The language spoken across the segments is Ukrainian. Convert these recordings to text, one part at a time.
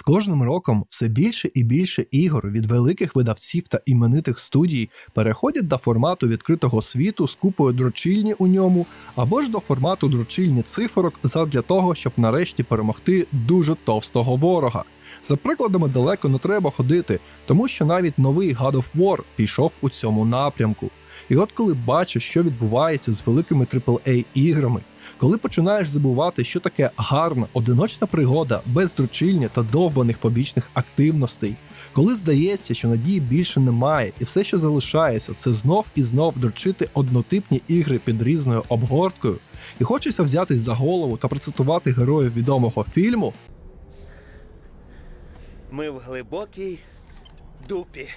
З кожним роком все більше і більше ігор від великих видавців та іменитих студій переходять до формату відкритого світу з купою дрочильні у ньому, або ж до формату дрочильні цифрок задля того, щоб нарешті перемогти дуже товстого ворога. За прикладами далеко не треба ходити, тому що навіть новий God of War пішов у цьому напрямку. І от коли бачиш, що відбувається з великими AAA іграми, коли починаєш забувати, що таке гарна одиночна пригода без дручильня та довбаних побічних активностей, коли здається, що надії більше немає, і все, що залишається, це знов і знов дрочити однотипні ігри під різною обгорткою, і хочеться взятись за голову та процитувати героїв відомого фільму, Ми в глибокій дупі.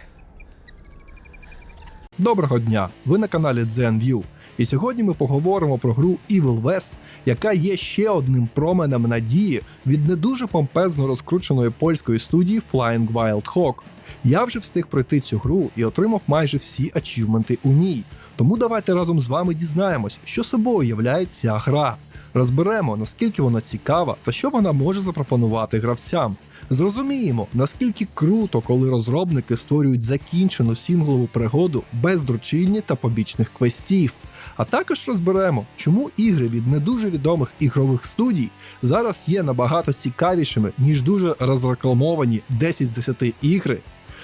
Доброго дня! Ви на каналі ZenView. І сьогодні ми поговоримо про гру Evil West, яка є ще одним променем надії від не дуже помпезно розкрученої польської студії Flying Wild Hawk. Я вже встиг пройти цю гру і отримав майже всі ачівменти у ній. Тому давайте разом з вами дізнаємось, що собою являє ця гра. Розберемо, наскільки вона цікава та що вона може запропонувати гравцям. Зрозуміємо, наскільки круто, коли розробники створюють закінчену сінглову пригоду без дручильні та побічних квестів. А також розберемо, чому ігри від не дуже відомих ігрових студій зараз є набагато цікавішими, ніж дуже розрекламовані 10 з 10 ігри.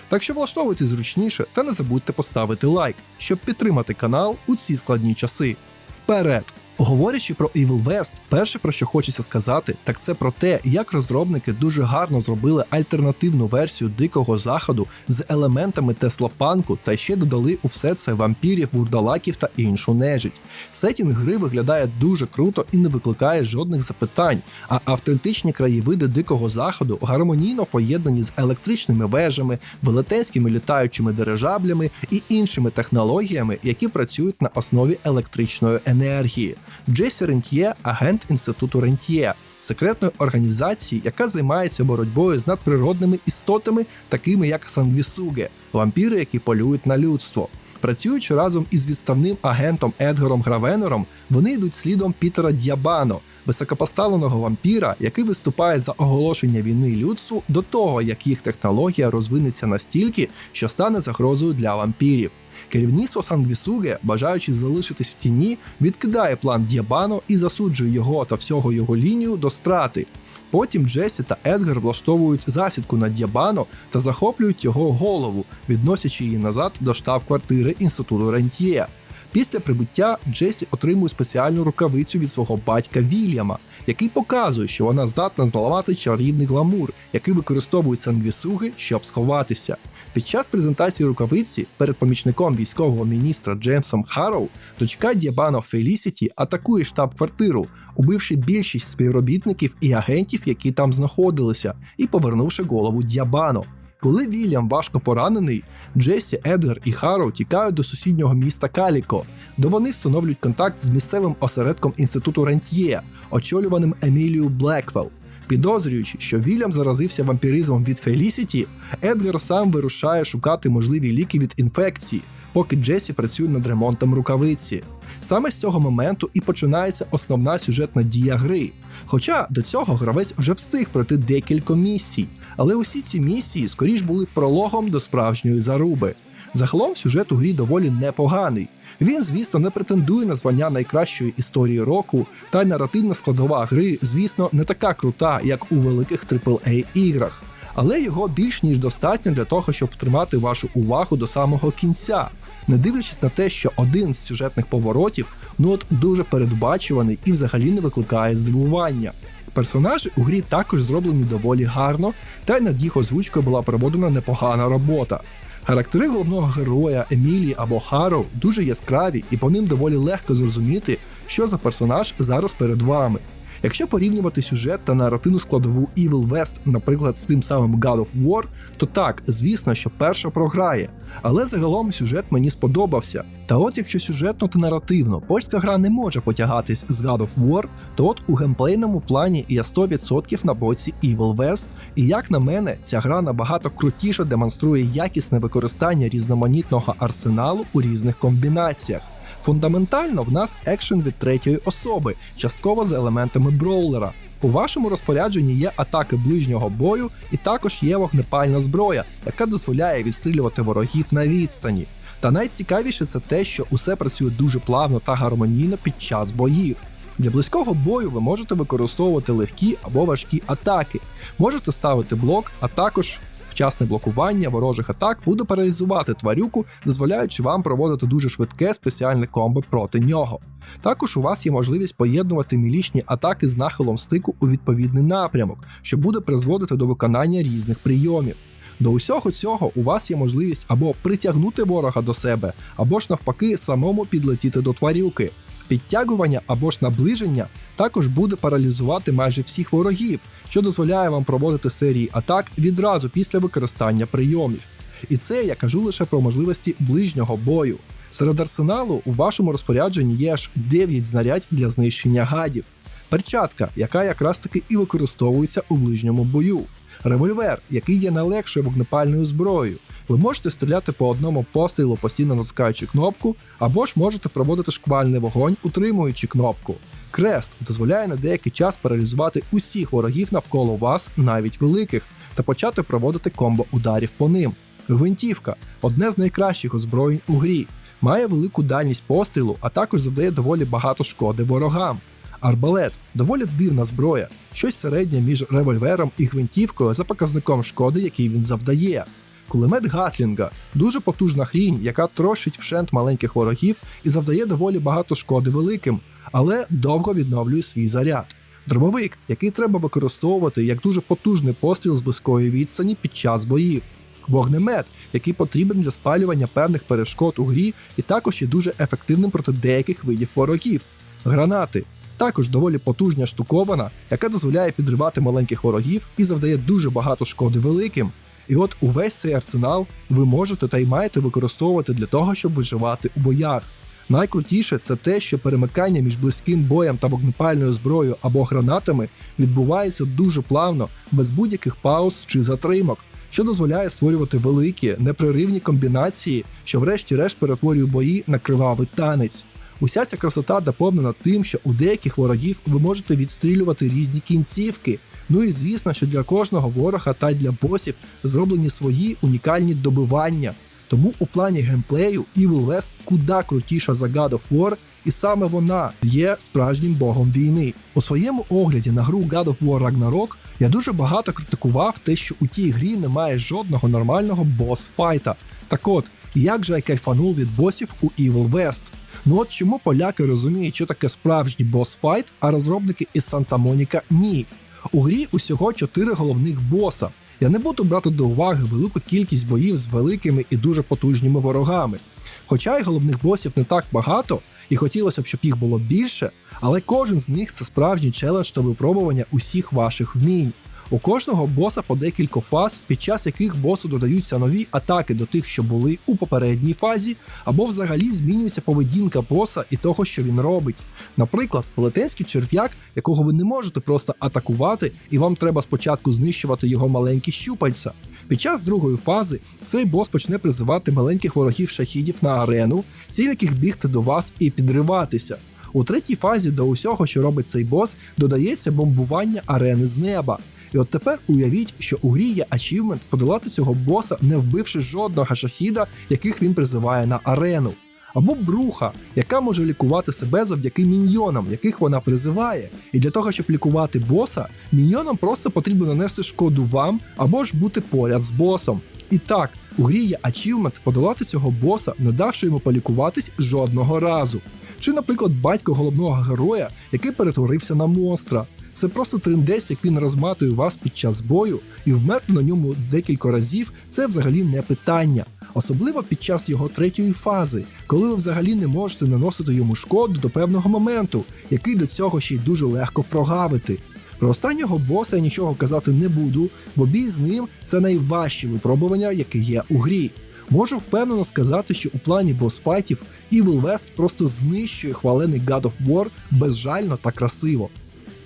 Так що влаштовуйте зручніше та не забудьте поставити лайк, щоб підтримати канал у ці складні часи. Вперед! Говорячи про Evil West, перше про що хочеться сказати, так це про те, як розробники дуже гарно зробили альтернативну версію дикого заходу з елементами теслопанку та ще додали у все це вампірів, вурдалаків та іншу нежить. Сетінг гри виглядає дуже круто і не викликає жодних запитань, а автентичні краєвиди дикого заходу гармонійно поєднані з електричними вежами, велетенськими літаючими дирижаблями і іншими технологіями, які працюють на основі електричної енергії. Джесі Рентьє агент інституту Рентьє, секретної організації, яка займається боротьбою з надприродними істотами, такими як сангвісуги, вампіри, які полюють на людство. Працюючи разом із відставним агентом Едгаром Гравенером, вони йдуть слідом Пітера Д'ябано, високопоставленого вампіра, який виступає за оголошення війни людству до того, як їх технологія розвинеться настільки, що стане загрозою для вампірів. Керівництво Сангвісуге, бажаючи залишитись в тіні, відкидає план Д'ябано і засуджує його та всього його лінію до страти. Потім Джесі та Едгар влаштовують засідку на Д'ябано та захоплюють його голову, відносячи її назад до штаб-квартири інституту Рентьє. Після прибуття Джесі отримує спеціальну рукавицю від свого батька Вільяма, який показує, що вона здатна зламати чарівний гламур, який використовують сангвісуги, щоб сховатися. Під час презентації рукавиці перед помічником військового міністра Джеймсом Харроу дочка Діабано Фелісіті атакує штаб-квартиру, убивши більшість співробітників і агентів, які там знаходилися, і повернувши голову Діабано. Коли Вільям важко поранений, Джесі, Едгар і Харроу тікають до сусіднього міста Каліко, де вони встановлюють контакт з місцевим осередком інституту Рентьє, очолюваним Емілією Блеквелл. Підозрюючи, що Вільям заразився вампіризмом від Фелісіті, Едгар сам вирушає шукати можливі ліки від інфекції, поки Джесі працює над ремонтом рукавиці. Саме з цього моменту і починається основна сюжетна дія гри. Хоча до цього гравець вже встиг пройти декілька місій, але усі ці місії скоріш були прологом до справжньої заруби. Загалом сюжет у грі доволі непоганий. Він, звісно, не претендує на звання найкращої історії року, та й наративна складова гри, звісно, не така крута, як у великих AAA іграх. Але його більш ніж достатньо для того, щоб тримати вашу увагу до самого кінця, не дивлячись на те, що один з сюжетних поворотів ну от дуже передбачуваний і взагалі не викликає здивування. Персонажі у грі також зроблені доволі гарно, та й над їх озвучкою була проводена непогана робота. Характери головного героя Емілії або Харо дуже яскраві, і по ним доволі легко зрозуміти, що за персонаж зараз перед вами. Якщо порівнювати сюжет та наративну складову Evil West, наприклад, з тим самим God of War, то так, звісно, що перша програє. Але загалом сюжет мені сподобався. Та от якщо сюжетно та наративно польська гра не може потягатись з God of War, то от у геймплейному плані я 100% на боці Evil West, і як на мене, ця гра набагато крутіше демонструє якісне використання різноманітного арсеналу у різних комбінаціях. Фундаментально в нас екшен від третьої особи, частково з елементами броулера. У вашому розпорядженні є атаки ближнього бою, і також є вогнепальна зброя, яка дозволяє відстрілювати ворогів на відстані. Та найцікавіше це те, що усе працює дуже плавно та гармонійно під час боїв. Для близького бою ви можете використовувати легкі або важкі атаки, можете ставити блок, а також вчасне блокування ворожих атак буде паралізувати тварюку, дозволяючи вам проводити дуже швидке спеціальне комбо проти нього. Також у вас є можливість поєднувати мілічні атаки з нахилом стику у відповідний напрямок, що буде призводити до виконання різних прийомів. До усього цього у вас є можливість або притягнути ворога до себе, або ж навпаки самому підлетіти до тварюки. Підтягування або ж наближення також буде паралізувати майже всіх ворогів, що дозволяє вам проводити серії атак відразу після використання прийомів. І це я кажу лише про можливості ближнього бою. Серед арсеналу у вашому розпорядженні є аж 9 знарядь для знищення гадів, перчатка, яка якраз таки і використовується у ближньому бою, револьвер, який є найлегшою вогнепальною зброєю. Ви можете стріляти по одному пострілу, постійно натискаючи кнопку, або ж можете проводити шквальний вогонь, утримуючи кнопку. Крест дозволяє на деякий час паралізувати усіх ворогів навколо вас, навіть великих, та почати проводити комбо ударів по ним. Гвинтівка одне з найкращих озброєнь у грі, має велику дальність пострілу, а також завдає доволі багато шкоди ворогам. Арбалет доволі дивна зброя, щось середнє між револьвером і гвинтівкою за показником шкоди, який він завдає. Кулемет Гатлінга дуже потужна хрінь, яка трощить вшент маленьких ворогів і завдає доволі багато шкоди великим, але довго відновлює свій заряд. Дробовик, який треба використовувати як дуже потужний постріл з близької відстані під час боїв. Вогнемет, який потрібен для спалювання певних перешкод у грі, і також є дуже ефективним проти деяких видів ворогів. Гранати також доволі потужна штукована, яка дозволяє підривати маленьких ворогів і завдає дуже багато шкоди великим. І от увесь цей арсенал ви можете та й маєте використовувати для того, щоб виживати у боях. Найкрутіше це те, що перемикання між близьким боєм та вогнепальною зброєю або гранатами відбувається дуже плавно, без будь-яких пауз чи затримок, що дозволяє створювати великі, непреривні комбінації, що врешті-решт перетворює бої на кривавий танець. Уся ця красота доповнена тим, що у деяких ворогів ви можете відстрілювати різні кінцівки. Ну і звісно, що для кожного ворога та для босів зроблені свої унікальні добивання. Тому у плані геймплею Evil West куди крутіша за God of War, і саме вона є справжнім богом війни. У своєму огляді на гру God of War Ragnarok я дуже багато критикував те, що у тій грі немає жодного нормального бос-файта. Так от, як же я кайфанув від босів у Evil West? Ну от чому поляки розуміють, що таке справжній бос-файт, а розробники із Санта Моніка ні. У грі усього чотири головних боса. Я не буду брати до уваги велику кількість боїв з великими і дуже потужними ворогами. Хоча й головних босів не так багато, і хотілося б, щоб їх було більше, але кожен з них це справжній челендж та випробування усіх ваших вмінь. У кожного боса по декілька фаз, під час яких босу додаються нові атаки до тих, що були у попередній фазі, або взагалі змінюється поведінка боса і того, що він робить. Наприклад, велетенський черв'як, якого ви не можете просто атакувати, і вам треба спочатку знищувати його маленькі щупальця. Під час другої фази цей бос почне призивати маленьких ворогів шахідів на арену, ціль яких бігти до вас і підриватися. У третій фазі до усього, що робить цей бос, додається бомбування арени з неба. І от тепер уявіть, що у грі є ачівмент подолати цього боса, не вбивши жодного шахіда, яких він призиває на арену. Або бруха, яка може лікувати себе завдяки міньйонам, яких вона призиває. І для того, щоб лікувати боса, міньйонам просто потрібно нанести шкоду вам або ж бути поряд з босом. І так, у грі є ачівмент подолати цього боса, не давши йому полікуватись жодного разу. Чи, наприклад, батько головного героя, який перетворився на монстра. Це просто трендець, як він розматує вас під час бою, і вмерти на ньому декілька разів це взагалі не питання. Особливо під час його третьої фази, коли ви взагалі не можете наносити йому шкоду до певного моменту, який до цього ще й дуже легко прогавити. Про останнього боса я нічого казати не буду, бо бій з ним це найважче випробування, яке є у грі. Можу впевнено сказати, що у плані босфайтів Evil West просто знищує хвалений God of War безжально та красиво.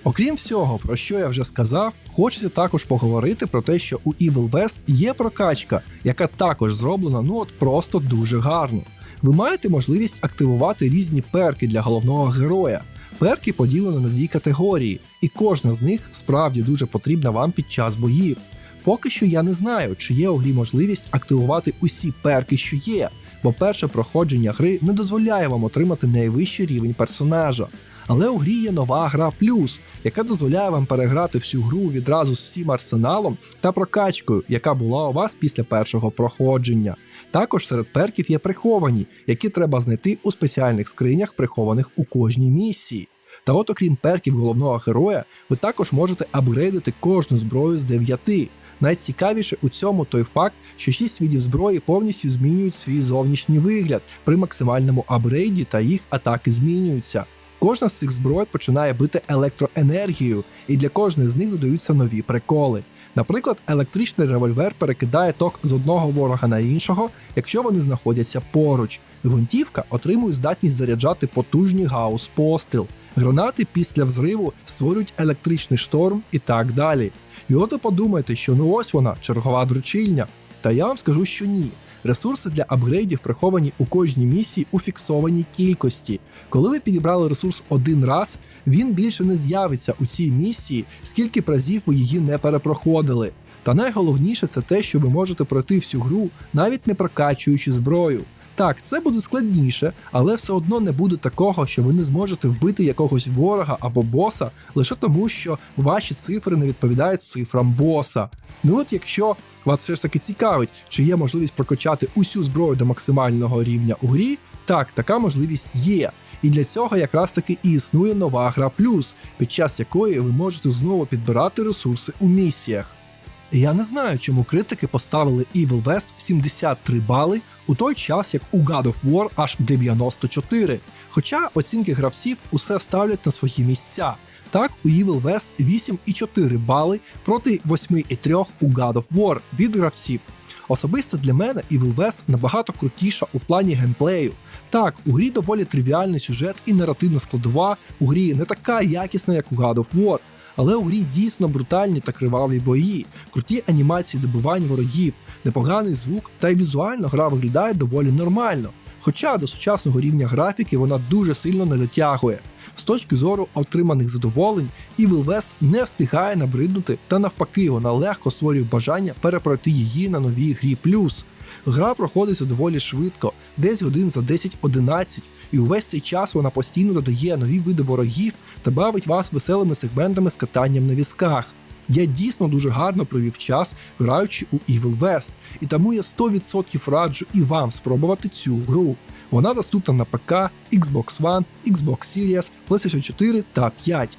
Окрім всього, про що я вже сказав, хочеться також поговорити про те, що у Evil West є прокачка, яка також зроблена ну от просто дуже гарно. Ви маєте можливість активувати різні перки для головного героя. Перки поділені на дві категорії: і кожна з них справді дуже потрібна вам під час боїв. Поки що я не знаю, чи є у грі можливість активувати усі перки, що є, бо перше проходження гри не дозволяє вам отримати найвищий рівень персонажа. Але у грі є нова гра плюс, яка дозволяє вам переграти всю гру відразу з всім арсеналом та прокачкою, яка була у вас після першого проходження. Також серед перків є приховані, які треба знайти у спеціальних скринях, прихованих у кожній місії. Та от, окрім перків головного героя, ви також можете апгрейдити кожну зброю з 9. Найцікавіше у цьому той факт, що 6 видів зброї повністю змінюють свій зовнішній вигляд при максимальному апгрейді та їх атаки змінюються. Кожна з цих зброй починає бити електроенергією, і для кожної з них додаються нові приколи. Наприклад, електричний револьвер перекидає ток з одного ворога на іншого, якщо вони знаходяться поруч. Гвинтівка отримує здатність заряджати потужні гаус постріл. Гранати після взриву створюють електричний шторм і так далі. І от ви подумаєте, що ну ось вона, чергова дручильня. Та я вам скажу, що ні. Ресурси для апгрейдів приховані у кожній місії у фіксованій кількості. Коли ви підібрали ресурс один раз, він більше не з'явиться у цій місії, скільки б разів ви її не перепроходили. Та найголовніше це те, що ви можете пройти всю гру, навіть не прокачуючи зброю. Так, це буде складніше, але все одно не буде такого, що ви не зможете вбити якогось ворога або боса лише тому, що ваші цифри не відповідають цифрам боса. Ну от якщо вас все ж таки цікавить, чи є можливість прокачати усю зброю до максимального рівня у грі, так, така можливість є. І для цього якраз таки і існує нова гра плюс, під час якої ви можете знову підбирати ресурси у місіях. Я не знаю, чому критики поставили Evil West 73 бали у той час, як у God of War аж 94. Хоча оцінки гравців усе ставлять на свої місця. Так, у Evil West 8,4 бали проти 8,3 у God of War від гравців. Особисто для мене Evil West набагато крутіша у плані геймплею. Так, у грі доволі тривіальний сюжет і наративна складова, у грі не така якісна, як у God of War, але у грі дійсно брутальні та криваві бої, круті анімації добивань ворогів, непоганий звук, та й візуально гра виглядає доволі нормально. Хоча до сучасного рівня графіки вона дуже сильно не дотягує. З точки зору отриманих задоволень, Evil West не встигає набриднути, та навпаки, вона легко створює бажання перепройти її на новій грі плюс. Гра проходиться доволі швидко, десь годин за 10-11, і увесь цей час вона постійно додає нові види ворогів та бавить вас веселими сегментами з катанням на візках. Я дійсно дуже гарно провів час, граючи у Evil West, і тому я 100% раджу і вам спробувати цю гру. Вона доступна на ПК, Xbox One, Xbox Series, PlayStation 4 та 5.